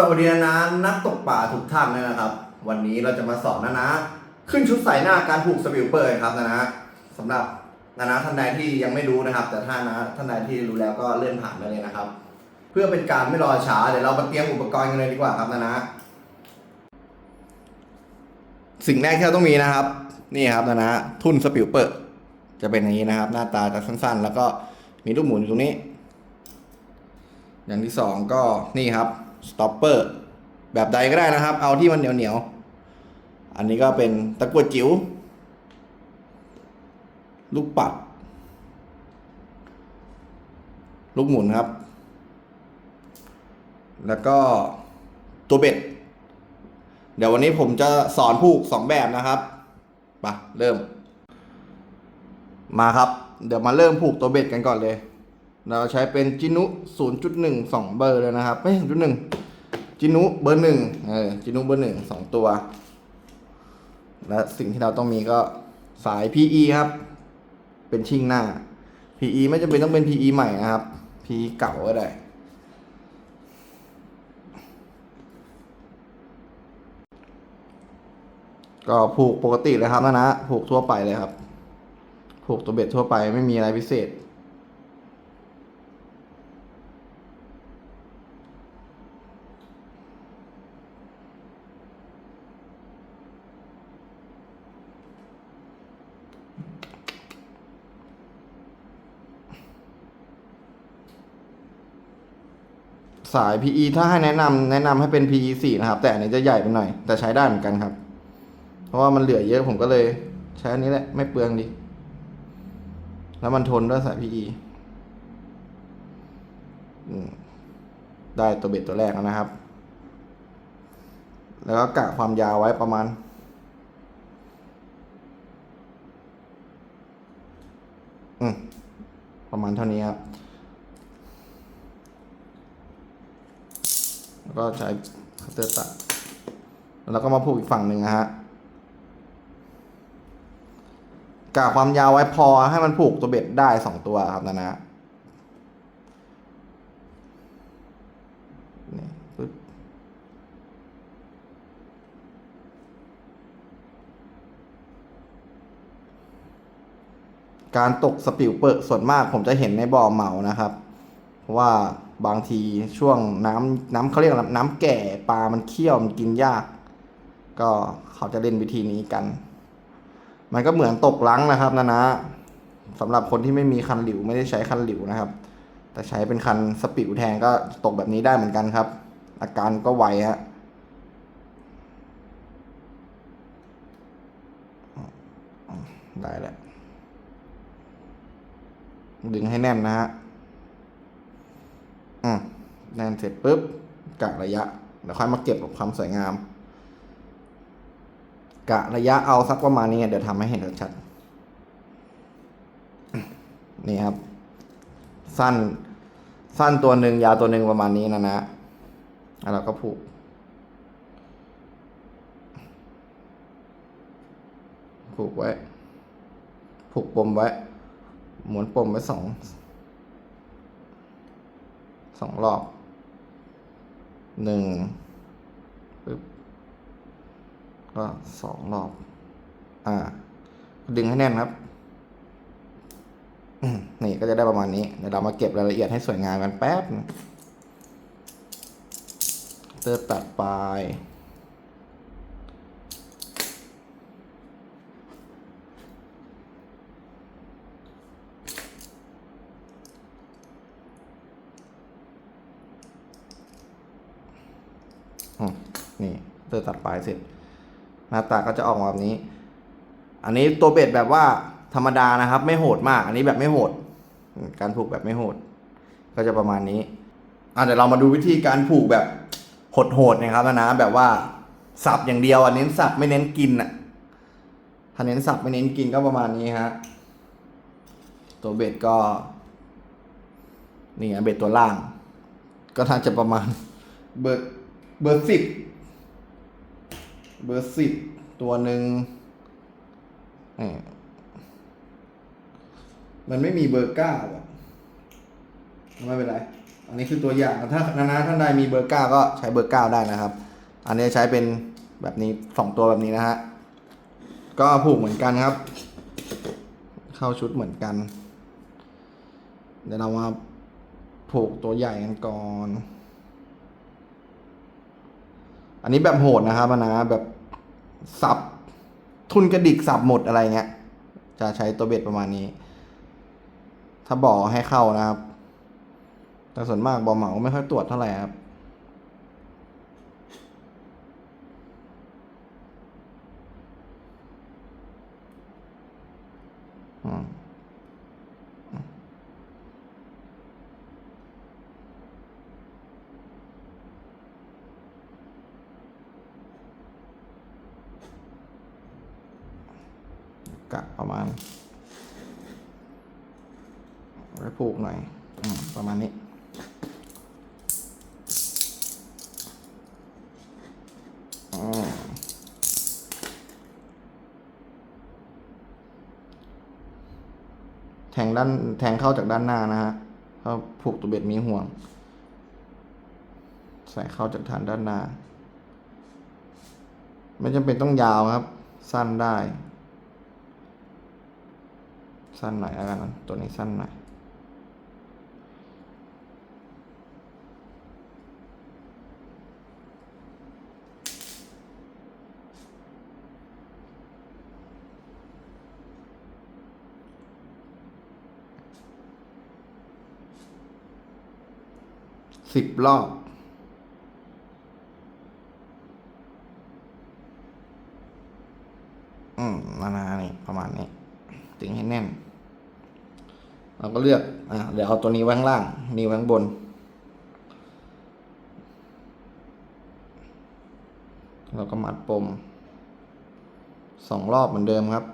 สวัสดีนะนะนักตกปลาทุกท่านเลยนะครับ วันนี้เราจะมาสอนนะนะ ขึ้นชุดใส่หน้าการผูกสวิลเปอร์ครับนะนะสำหรับนะนะท่านใดที่ยังไม่รู้นะครับ แต่ถ้านะท่านใดที่รู้แล้วก็เลื่อนผ่านไปเลยนะครับ เพื่อเป็นการไม่รอช้าเดี๋ยวเรามาเตรียมอุปกรณ์กันเลยดีกว่าครับนะนะ สิ่งแรกที่เราต้องมีนะครับ นี่ครับนะนะทุ่นสปิลเปอร์จะเป็นอย่างนี้นะครับ หน้าตาจะสั้นๆ แล้วก็มีลูกหมุนอยู่ตรงนี้ อย่างที่สองก็นี่ครับ สต็อปเปอร์แบบใดก็ได้นะครับ เอาที่มันเหนียวเหนียวอันนี้ก็เป็นตะกั่วจิ๋วลูกปัด ลูกหมุนครับ แล้วก็ตัวเบ็ด เดี๋ยววันนี้ผมจะสอนผูกสองแบบนะครับไปะเริ่ม มาครับ เดี๋ยวมาเริ่มผูกตัวเบ็ดกันก่อนเลย เราใช้เป็นจินุ 0.1 2 เบอร์เลยนะครับ ไม่ใช่0.1จินุเบอร์หนึ่งเออจินุเบอร์หนึ่งสองตัว และสิ่งที่เราต้องมีก็สาย PE ครับ เป็นชิ่งหน้า PE ไม่จำเป็นต้องเป็น PE ใหม่นะครับ PE เก่าก็ได้ก็ผูกปกติเลยครับนะนะผูกทั่วไปเลยครับ ผูกตัวเบ็ดทั่วไปไม่มีอะไรพิเศษ สาย PE ถ้าให้แนะนำแนะนำให้เป็น PE 4นะครับ แต่อันนี้จะใหญ่ไปหน่อย แต่ใช้ได้เหมือนกันครับ เพราะว่ามันเหลือเยอะผมก็เลยใช้อันนี้แหละ ไม่เปลืองดี แล้วมันทนด้วยสาย PE อืมได้ตัวเบ็ดตัวแรกแล้วนะครับ แล้วก็กะความยาวไว้ประมาณอืมประมาณเท่านี้ครับ แล้วก็ใช้คัตเตอร์ตัดแล้วก็มาผูกอีกฝั่งหนึ่งนะฮะกะความยาวไว้พอให้มันผูกตัวเบ็ดได้สองตัวครับนะนะนี่ปึ๊บการตกสปิลเปอร์ส่วนมากผมจะเห็นในบ่อเหมานะครับ เพราะว่า บางทีช่วงน้ำน้ำเขาเรียกน้ำแก่ปลามันเคี่ยวมันกินยาก ก็เขาจะเล่นวิธีนี้กัน มันก็เหมือนตกลังนะครับนะนะสำหรับคนที่ไม่มีคันหลิวไม่ได้ใช้คันหลิวนะครับ แต่ใช้เป็นคันสปิวแทนก็ตกแบบนี้ได้เหมือนกันครับ อาการก็ไวฮะได้แหละดึงให้แน่นนะฮะ อืมแน่นเสร็จปุ๊บกะระยะเดี๋ยวค่อยมาเก็บกับความสวยงาม กะระยะเอาสักประมาณนี้เดี๋ยวทำให้เห็นชัดนี่ครับ สั้น สั้นตัวหนึ่งยาวตัวหนึ่งประมาณนี้นะนะแล้วเราก็ผูกผูกไว้ ผูกปมไว้หมุนปมไว้สอง สองรอบหนึ่งปึ๊บก็สองรอบ อ่า ดึงให้แน่นครับนี่ก็จะได้ประมาณนี้ เดี๋ยวเรามาเก็บรายละเอียดให้สวยงามกันแป๊บเตอร์ตัดปลาย อืม นี่เตอร์ตัดปลายเสร็จ หน้าตาก็จะออกมาแบบนี้ อันนี้ตัวเบ็ดแบบว่าธรรมดานะครับ ไม่โหดมาก อันนี้แบบไม่โหด การผูกแบบไม่โหด ก็จะประมาณนี้อะเดี๋ยวเรามาดูวิธีการผูกแบบโหดๆนะครับนะแบบว่าสับอย่างเดียวอะเน้นสับไม่เน้นกินอะถ้าเน้นสับไม่เน้นกินก็ประมาณนี้ฮะตัวเบ็ดก็ นี่เบ็ดตัวล่าง ก็น่าจะประมาณเบอร์เบอร์สิบ เบอร์สิบตัวหนึ่งมันไม่มีเบอร์เก้าอะไม่เป็นไร อันนี้คือตัวอย่างถ้านานาท่านใดมีเบอร์เก้าก็ใช้เบอร์เก้าได้นะครับ อันนี้ใช้เป็นแบบนี้สองตัวแบบนี้นะฮะ ก็ผูกเหมือนกันครับ เข้าชุดเหมือนกัน เดี๋ยวเรามาผูกตัวใหญ่กันก่อน อันนี้แบบโหดนะครับนะแบบสับทุนกระดิกสับหมดอะไรเงี้ย จะใช้ตัวเบ็ดประมาณนี้ ถ้าบ่อให้เข้านะครับ แต่ส่วนมากบ่อเหมาไม่ค่อยตรวจเท่าไหร่ครับอืม กะประมาณไว้ผูกหน่อยอประมาณนี้ แทงด้านแทงเข้าจากด้านหน้านะฮะเพราผูกตัวเบ็ดมีห่วง ใส่เข้าจากฐานด้านหน้า ไม่จำเป็นต้องยาวครับ สั้นได้ สั้นหน่อยแล้วกันนตัวนี้สั้นหน่อยสิบรอบอืมนานานี่ประมาณนี้ ถึงให้แน่น เราก็เลือก อะ เดี๋ยวเอาตัวนี้ไว้ข้างล่าง นี่ไว้ข้างบน เราก็มัดปมสองรอบเหมือนเดิมครับ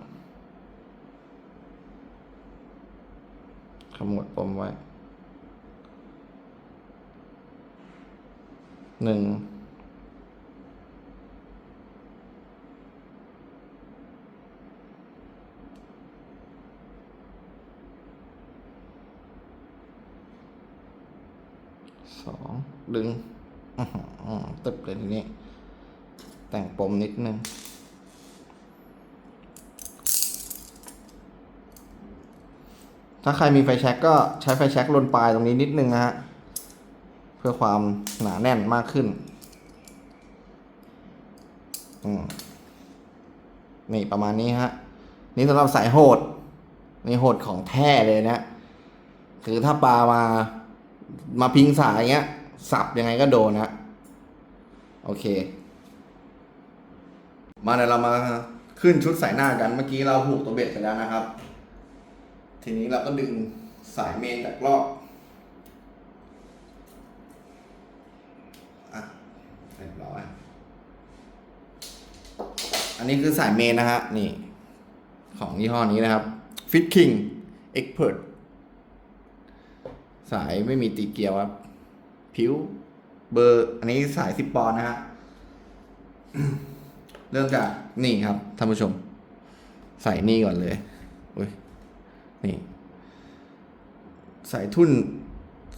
ขมวดปมไว้หนึ่ง สองดึงตึบเลยทีนี้ แต่งปมนิดนึงถ้าใครมีไฟแช็กก็ใช้ไฟแช็กลนปลายตรงนี้นิดนึงนะฮะ เพื่อความหนาแน่นมากขึ้นนี่ประมาณนี้ฮะ นี่สำหรับสายโหด นี่โหดของแท้เลยนะ คือถ้าปลามา มาพิงสายเงี้ย สับยังไงก็โดนนะโอเค มาเดี๋ยวเรามาขึ้นชุดสายหน้ากัน เมื่อกี้เราผูกตัวเบ็ดเสร็จแล้วนะครับ ทีนี้เราก็ดึงสายเมนจากรอบอะเรียบร้อย อันนี้คือสายเมนนะฮะ นี่ ของยี่ห้อนี้นะครับ Fit King Expert สายไม่มีตีเกียวครับ ผิวเบอร์ อันนี้สายสิบปอนนะฮะ เริ่มจากนี่ครับท่านผู้ชม ใส่นี่ก่อนเลยอุ้ยนี่ใส่ทุ่น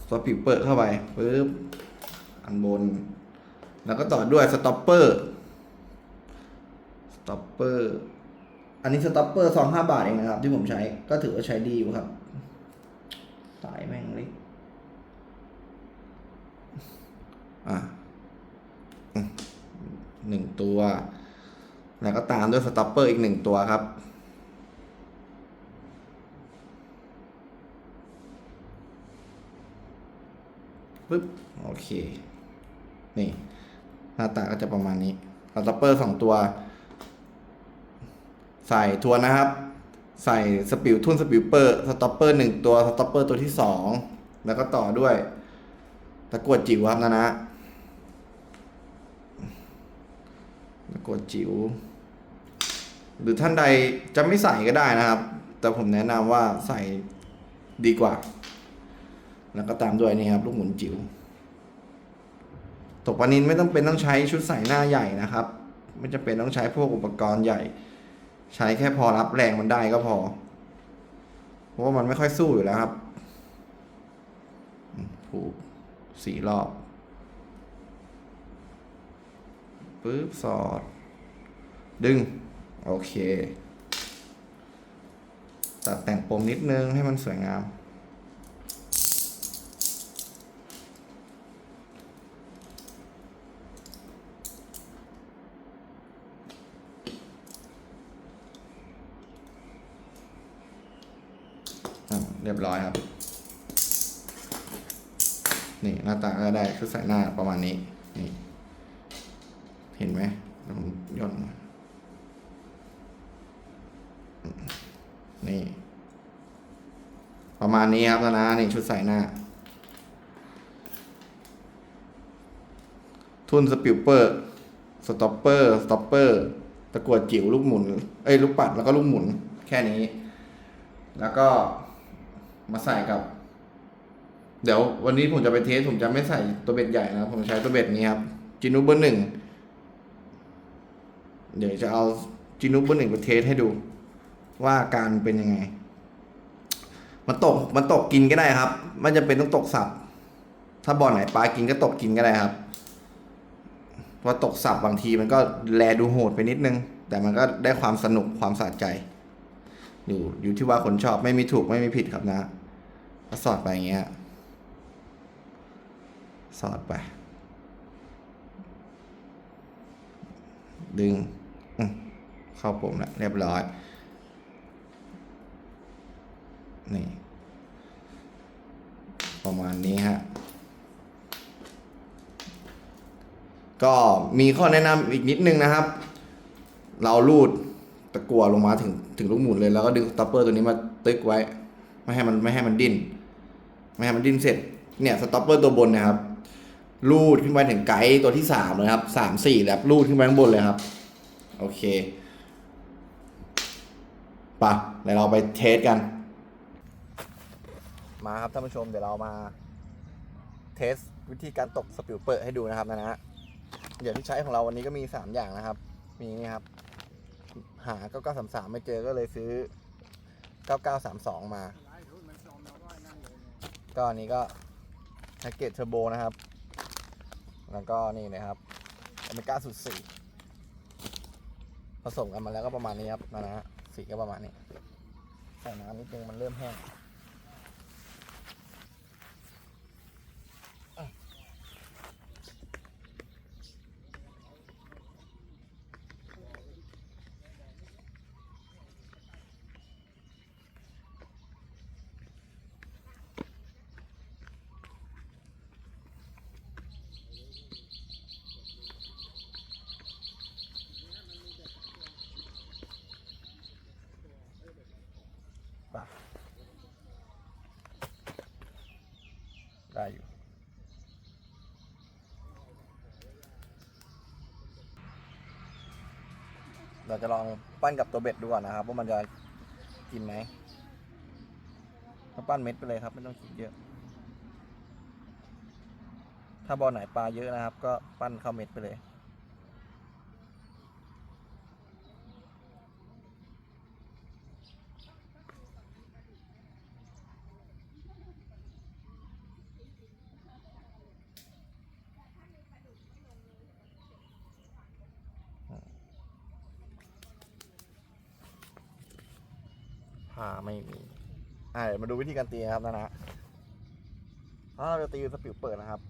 สปิวเปอร์เข้าไปปึ๊บอันบน แล้วก็ต่อด้วยสต็อปเปอร์สต็อปเปอร์อันนี้สต็อปเปอร์สองห้าบาทเองนะครับ ที่ผมใช้ก็ถือว่าใช้ดีอยู่ครับ สายแม่งเล็กอะอืมหนึ่งตัว แล้วก็ตามด้วยสต็อปเปอร์อีกหนึ่งตัวครับ ปึ๊บ โอเค นี่ หน้าตาก็จะประมาณนี้สต็อปเปอร์สองตัว ใส่ทวนนะครับ ใส่สปิวทุ่นสปิวเปอร์สต็อปเปอร์หนึ่งตัวสต็อปเปอร์ตัวที่สองแล้วก็ต่อด้วย ตะกวดจิ๋วครับนะนะตะกวดจิ๋วหรือท่านใดจะไม่ใส่ก็ได้นะครับ แต่ผมแนะนำว่าใส่ดีกว่า แล้วก็ตามด้วยนี่ครับ ลูกหมุนจิ๋วตกปลานินไม่ต้องเป็นต้องใช้ชุดใส่หน้าใหญ่นะครับ ไม่จำเป็นต้องใช้พวกอุปกรณ์ใหญ่ ใช้แค่พอรับแรงมันได้ก็พอ เพราะว่ามันไม่ค่อยสู้อยู่แล้วครับผูกสี่รอบปึ๊บสอด ดึง โอเค ตัดแต่งปมนิดนึงให้มันสวยงาม อะ เรียบร้อยครับ นี่หน้าตาก็ได้ชุดใส่หน้าประมาณนี้ นี่ เห็นไหมยวผมย่นนี่ ประมาณนี้ครับนะนี่ชุดใส่หน้า ทุนสปิลเปอร์สต็อปเปอร์สต็อปเปอร์ตะกรวดจิ๋วลูกหมุน เอ้ยลูกปัดแล้วก็ลูกหมุนแค่นี้ แล้วก็ มาใส่กับ เดี๋ยววันนี้ผมจะไปเทสผมจะไม่ใส่ตัวเบ็ดใหญ่นะผมใช้ตัวเบ็ดนี้ครับจินุเบอร์หนึ่งเดี๋ยวจะเอาจินุเบอร์หนึ่งไปเทสให้ดู ว่าการเป็นยังไง มันตกมันตกกินก็ได้ครับ มันจะเป็นต้องตกสับ ถ้าบ่อไหนปลากินก็ตกกินก็ได้ครับเพราตกสับบางทีมันก็แลดูโหดไปนิดนึง แต่มันก็ได้ความสนุกความสะใจ อยู่อยู่ที่ว่าคนชอบไม่มีถูกไม่มีผิดครับนะ ก็สอดไปอย่างเงี้ย สอดไป ดึง เข้าปุ่มแล้วเรียบร้อย นี่ ประมาณนี้ฮะ ก็มีข้อแนะนำอีกนิดนึงนะครับ เราลูดตะกัวลงมาถึงถึงลูกหมุนเลย แล้วก็ดึงสต็อปเปอร์ตัวนี้มาตึกไว้ ไม่ให้มันไม่ให้มันดิ้น ไม่ให้มันดิ้นเสร็จเนี่ยสต็อปเปอร์ตัวบนนะครับลูดขึ้นไปถึงไกด์ตัวที่สามเลยครับสามสี่แล้วลูดขึ้นไปข้างบนเลยครับ โอเคปะเดี๋ยวเราไปเทสกัน มาครับท่านผู้ชมเดี๋ยวเรามาเทสวิธีการตกสปิลเปอร์ให้ดูนะครับนะฮะเดี๋ยวที่ใช้ของเราวันนี้ก็มี 3 อย่างนะครับ มีนี่ครับ หา 9933 ไม่เจอก็เลยซื้อ 9932 มา ก็อันนี้ก็แพ็กเกจเทอร์โบนะครับ แล้วก็นี่นะครับอเมริกาสุดสี่ผสมกันมาแล้วก็ประมาณนี้ครับนะฮะสีก็ประมาณนี้ ใส่น้ำนิดนึงมันเริ่มแห้ง ป่ะได้อยู่ เราจะลองปั้นกับตัวเบ็ดดูก่อนนะครับว่ามันจะกินไหมถ้าปั้นเม็ดไปเลยครับ ไม่ต้องคิดเยอะ ถ้าบอลไหนปลาเยอะนะครับ ก็ปั้นเข้าเม็ดไปเลย ผ้าไม่มี อ่าเดี๋ยว มาดูวิธีการตีนะครับนะนะถ้าเราจะตีสปิวเปิดนะครับ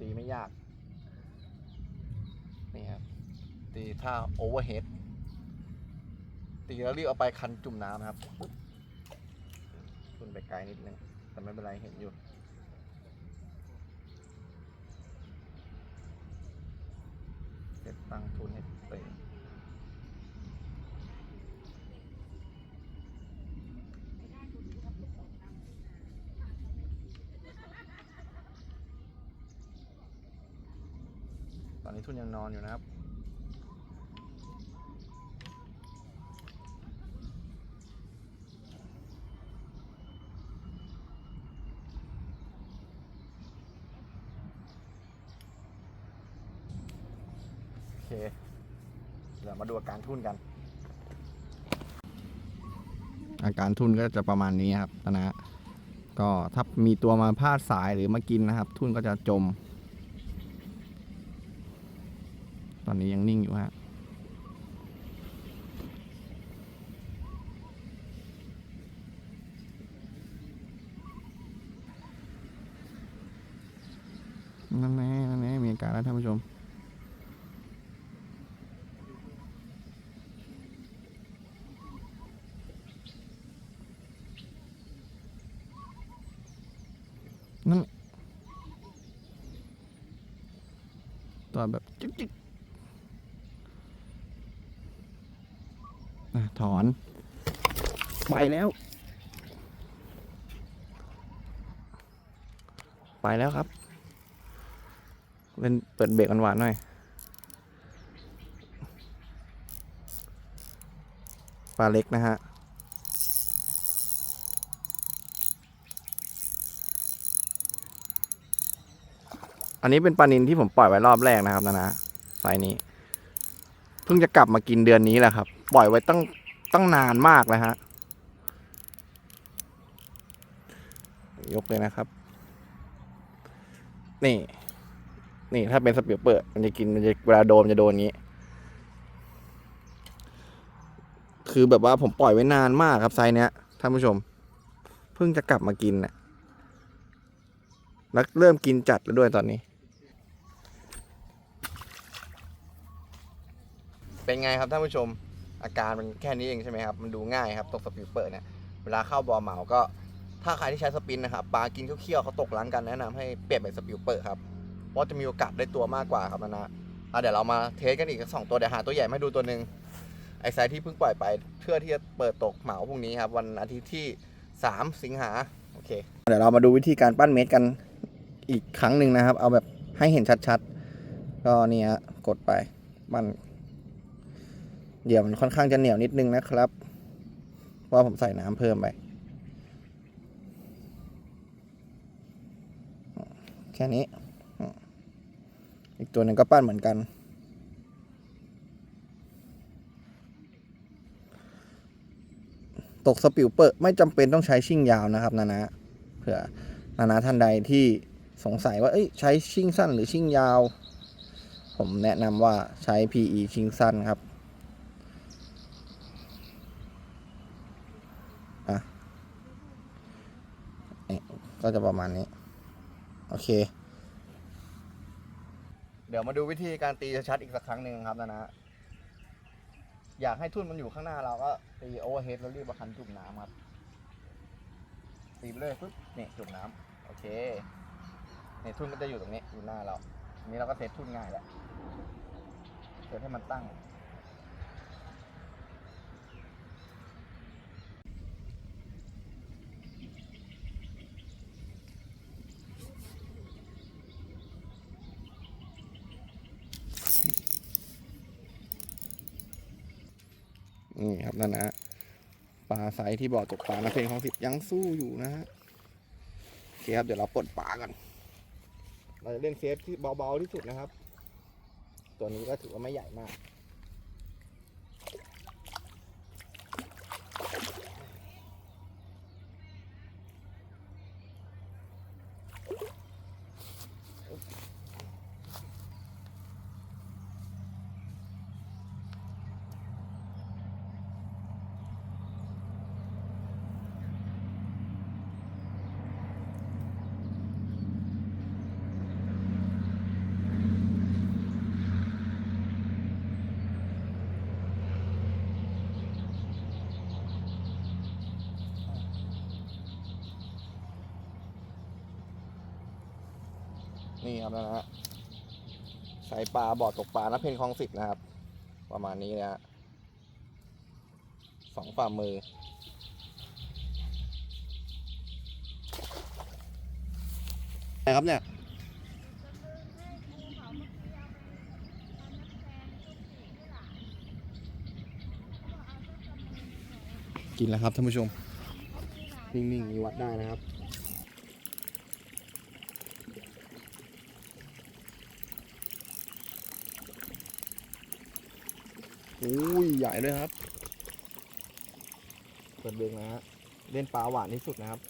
ตีไม่ยาก นี่ครับ ตีท่าโอเวอร์เฮด ตีแล้วรีบเอาไปคันจุ่มน้ำนะครับปึ๊บขึ้นไปไกลนิดนึง แต่ไม่เป็นไรเห็นอยู่เก็บตังทุนให้เต็ม ตอ นี้ทุนยังนอนอยู่นะครับ โอเค เดี๋ยวมาดูอาการทุนกัน อาการทุนก็จะประมาณนี้ครับนะฮะก็ถ้ามีตัวมาพาดสายหรือมากินนะครับ ทุ่นก็จะจม ตอนนี้ยังนิ่งอยู่ฮะนั่นแน่นั่นแน่มีอาการแล้วท่านผู้ชม นั่นตัวแบบจิ๊กจิ๊กอะ ถอน ไปแล้ว ไปแล้วครับ เล่นเปิดเบรกหวานๆหน่อย ปลาเล็กนะฮะอันนี้เป็นปลานินที่ผมปล่อยไว้รอบแรกนะครับนะนะไซส์นี้ เพิ่งจะกลับมากินเดือนนี้แหละครับ ปล่อยไว้ตั้ง ตั้งนานมากแล้วฮะ ยกเลยนะครับ นี่ นี่ถ้าเป็นสปิลเปิด มันจะกินมันจะเวลาโดนมันจะโดนงนี้ คือแบบว่าผมปล่อยไว้นานมากครับไซส์เนี้ยท่านผู้ชม เพิ่งจะกลับมากินน่ะแล้วเริ่มกินจัดแล้วด้วยตอนนี้ เป็นไงครับท่านผู้ชม อาการมันแค่นี้เองใช่ไหมครับ มันดูง่ายครับตกสปิลเปิดเนี่ย เวลาเข้าบอลเหมาก็ถ้าใครที่ใช้สปินนะครับปลากินเคี้ยวเขาตกหลังกันแนะนำให้เปลี่ยนเป็นสปิลเปิดครับ เพราะจะมีโอกาสได้ตัวมากกว่าครับนะนะอะเดี๋ยวเรามาเทสกันอีกสองตัวเดี๋ยวหาตัวใหญ่มาดูตัวหนึ่งไอไซส์ที่เพิ่งปล่อยไปเพื่อที่จะเปิดตกเหมาพรุ่งนี้ครับ วันอาทิตย์ที่ 3 สิงหาโอเค เดี๋ยวเรามาดูวิธีการปั้นเม็ดกันอีกครั้งหนึ่งนะครับ เอาแบบให้เห็นชัดๆ ก็นี่ฮะกดไปปั้น เดี๋ยวมันค่อนข้างจะเหนียวนิดนึงนะครับว่าผมใส่น้ำเพิ่มไปแค่นี้ อีกตัวหนึ่งก็ปั้นเหมือนกัน ตกสปิลเปอร์ไม่จำเป็นต้องใช้ชิ่งยาวนะครับนานะเผื่อนานะท่านใดที่สงสัยว่าใช้ชิ่งสั้นหรือชิ่งยาว ผมแนะนำว่าใช้ PE ชิ่งสั้นครับ อะนี่ ก็จะประมาณนี้ โอเค เดี๋ยวมาดูวิธีการตีชัดๆอีกสักครั้งหนึ่งครับนะนะอยากให้ทุ่นมันอยู่ข้างหน้าเราก็ตีโอเวอร์เฮดแล้วรีบมาคันจุ่มน้ำครับตีไปเลยปุ๊บนี่จุ่มน้ำโอเคนี่ทุ่นก็จะอยู่ตรงนี้อยู่หน้าเราทีนี้เราก็เซตทุ่นง่ายแล้วเซตให้มันตั้ง นั่นนะฮะปลาไซส์ที่บ่อตกปลานะเพลงของสิบยังสู้อยู่นะฮะโอเคครับเดี๋ยวเราปลดปลากันเราจะเล่นเซฟที่เบาๆที่สุดนะครับ ตัวนี้ก็ถือว่าไม่ใหญ่มาก นี่ครับนะฮะใส่ปลาบ่อตกปลานะเพนคลองสิบนะครับ ประมาณนี้นะฮะสองฝ่ามือ อะไรครับเนี่ย กินแล้วครับท่านผู้ชม นิ่งๆมีวัดได้นะครับ อุ้ยใหญ่เลยครับ เปิดเบงนะฮะ เล่นปลาหวานที่สุดนะครับ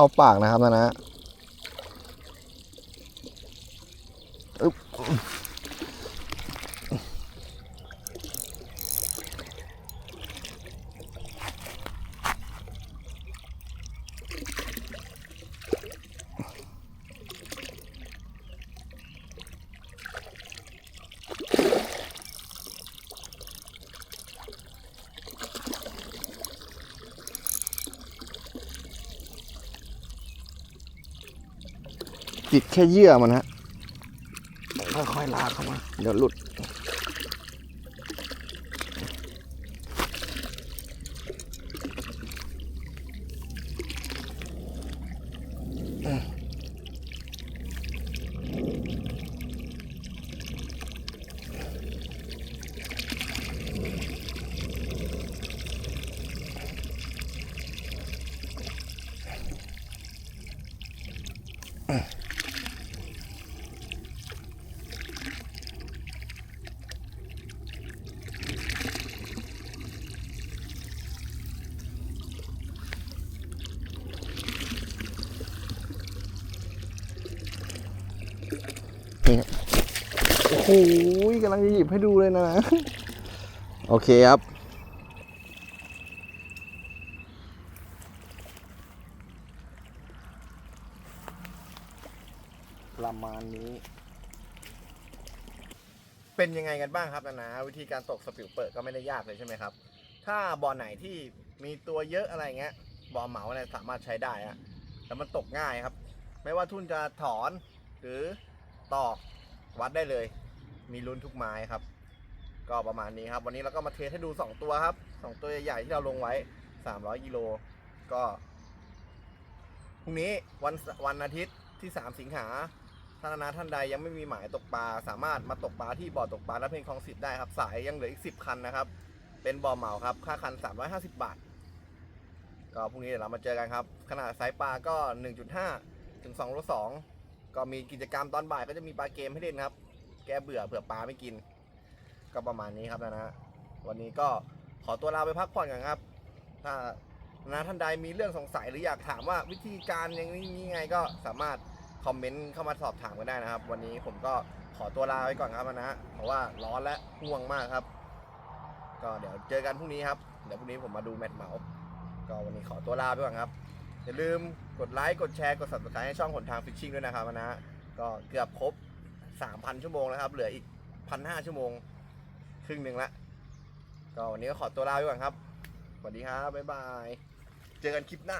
เข้าปากนะครับนะนะ อึ๊บติดแค่เยื่อมันฮะค่อยๆลากเข้ามา เดี๋ยวหลุด กำลังจะหยิบให้ดูเลยนะ โอเคครับ ประมาณนี้ เป็นยังไงกันบ้างครับนะนะวิธีการตกสปิลเปิดก็ไม่ได้ยากเลยใช่ไหมครับ ถ้าบ่อไหนที่มีตัวเยอะอะไรเงี้ยบ่อเหมาเนี่ยสามารถใช้ได้อะแล้วมันตกง่ายครับ ไม่ว่าทุ่นจะถอนหรือตอกวัดได้เลย มีลุ้นทุกไม้ครับ ก็ประมาณนี้ครับ วันนี้เราก็มาเทสให้ดู 2 ตัวครับ 2 ตัวใหญ่ๆที่เราลงไว้ 300กิโลก็พรุ่งนี้วันวันอาทิตย์ที่ 3 สิงหาท่านนาท่านใดยังไม่มีหมายตกปลา สามารถมาตกปลาที่บ่อตกปลาและเพลงคลองสิทธิ์ได้ครับ สายยังเหลืออีก 10 คันนะครับ เป็นบ่อเหมาครับ ค่าคัน 350 บาท ก็พรุ่งนี้เดี๋ยวเรามาเจอกันครับ ขนาดไซส์ปลาก็ 1.5 ถึง2โล2ก็มีกิจกรรมตอนบ่ายก็จะมีปลาเกมให้เล่นครับ ก้เบื่อเผื่อปลาไม่กิน ก็ประมาณนี้ครับนะนะวันนี้ก็ขอตัวลาไปพักผ่อนกันครับ ถ้านะท่านใดมีเรื่องสงสัยหรืออยากถามว่าวิธีการอย่างนี้ยังไงก็สามารถคอมเมนต์เข้ามาสอบถามกันได้นะครับ วันนี้ผมก็ขอตัวลาไปก่อนครับนะเพราะว่าร้อนและง่วงมากครับ ก็เดี๋ยวเจอกันพรุ่งนี้ครับเดี๋ยวพรุ่งนี้ผมมาดูแมตช์เหมาก็วันนี้ขอตัวลาไปก่อนครับอย่าลืมกดไลค์กดแชร์กด subscribe ให้ช่องหนทางฟิชชิ่งด้วยนะครับนะก็เกือบครบ 3,000 ชั่วโมงแล้วครับ เหลืออีก 1,500 ชั่วโมง ครึ่งหนึ่งละ ก็วันนี้ก็ขอตัวลาไปก่อนครับ สวัสดีครับ บ๊ายบาย เจอกันคลิปหน้า